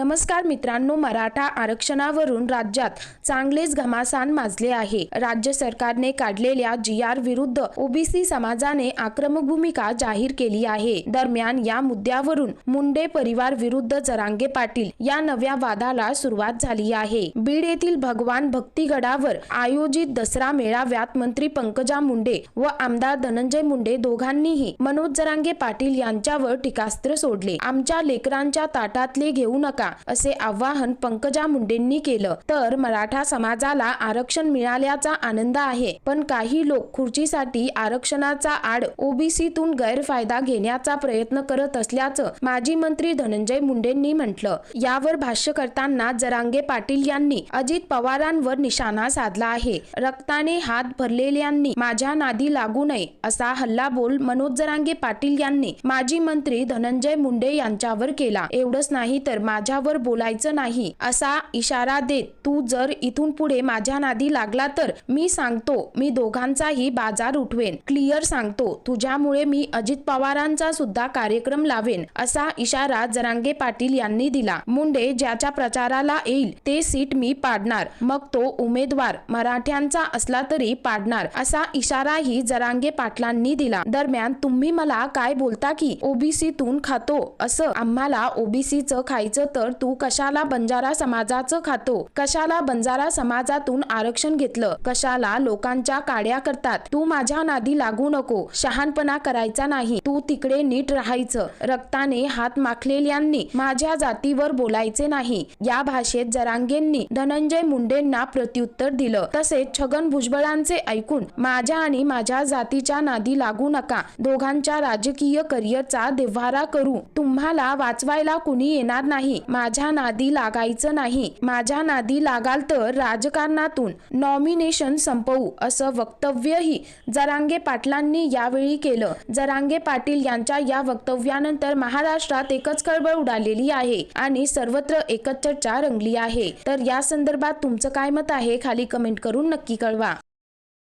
नमस्कार मित्रांनो मराठा आरक्षणावरून राज्यात चांगलेच घमासान माजले आहे. राज्य सरकारने काढलेल्या जी आर विरुद्ध ओबीसी समाजाने आक्रमक भूमिका जाहीर केली आहे. दरम्यान या मुद्द्यावरून मुंडे परिवार विरुद्ध जरांगे पाटील या नव्या वादाला सुरुवात झाली आहे. बीड येथील भगवान भक्तिगडावर आयोजित दसरा मेळाव्यात मंत्री पंकजा मुंडे व आमदार धनंजय मुंडे दोघांनीही मनोज जरांगे पाटील यांच्यावर टीकास्त्र सोडले. आमच्या लेकरांच्या ताटातले घेऊ नका. असे आवाहन पंकजा मुंडेंनी केलं. तर मराठा समाजाला आरक्षण मिळाल्याचा आनंद आहे. पण काही लोक खुर्चीसाठी आरक्षणाचा आड ओबीसीतून गैरफायदा घेण्याचा प्रयत्न करत असल्याचं माजी मंत्री धनंजय मुंडेंनी म्हटलं. यावर भाष्य करताना जरांगे पाटील यांनी अजित पवारांवर निशाणा साधला आहे. रक्ताने हात भरलेल्यांनी माझ्या नादी लागू नये असा हल्लाबोल मनोज जरांगे पाटील यांनी माजी मंत्री धनंजय मुंडे यांच्यावर केला. एवढंच नाही तर माझ्या माझ्यावर बोलायचं नाही असा इशारा देत तू जर इथून पुढे माझ्या नादी लागला तर मी सांगतो मी दोघांचाही बाजार उठवेन. क्लिअर सांगतो तुझ्यामुळे मी अजित पवारांचा सुद्धा कार्यक्रम लावेन असा इशारा जरांगे पाटील यांनी दिला. मुंडे ज्याच्या प्रचाराला येईल ते सीट मी पाडणार. मग तो उमेदवार मराठ्यांचा असला तरी पाडणार असा इशाराही जरांगे पाटलांनी दिला. दरम्यान तुम्ही मला काय बोलता की ओबीसीतून खातो असं आम्हाला ओबीसीचं खायचं तर तू कशाला बंजारा समाजाचं खातो? कशाला बंजारा समाजातून आरक्षण घेतलं? कशाला लोकांच्या काड्या करतात? तू माझ्या नादी लागू नको. शहाणपणा करायचा नाही. तू तिकडे नीट राहायचं. रक्ताने हात माखलेल्यांनी माझ्या जातीवर बोलायचे नाही. या भाषेत जरांगेंनी धनंजय मुंडेंना प्रत्युत्तर दिलं. तसेच छगन भुजबळांचे ऐकून माझ्या आणि माझ्या जातीच्या नादी लागू नका. दोघांच्या राजकीय करिअरचा देव्हारा करू. तुम्हाला वाचवायला कुणी येणार नाही. माझ्या नादी लागायचं नाही. माझ्या नादी लागाल तर राजकारणातून नॉमिनेशन संपवू असं वक्तव्यही जरांगे पाटलांनी यावेळी केलं. जरांगे पाटील यांच्या या वक्तव्यानंतर महाराष्ट्रात एकच खळबळ उडालेली आहे आणि सर्वत्र एकच चर्चा रंगली आहे. तर या संदर्भात तुमचं काय मत आहे? खाली कमेंट करून नक्की कळवा.